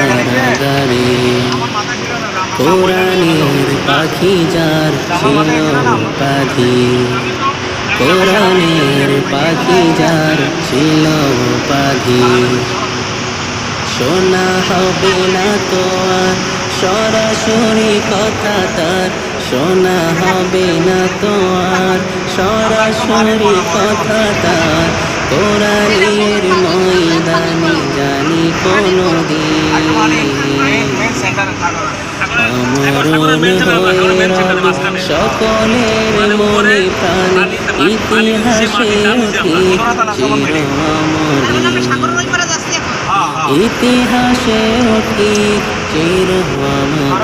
বাজারে কোরআনের পাখি যার ছিল উপাধি কোরআনের পাখি যার ছিল উপাধি শোনা হবে না তো আর সরাসরি কথা তার শোনা হবে না তো আর সরাসরি কথা তার কোরআনের ময়দানে জানি কোনো সকলের মনে প্রাণে ইতিহাসে ইতিহাসে চির অমলিন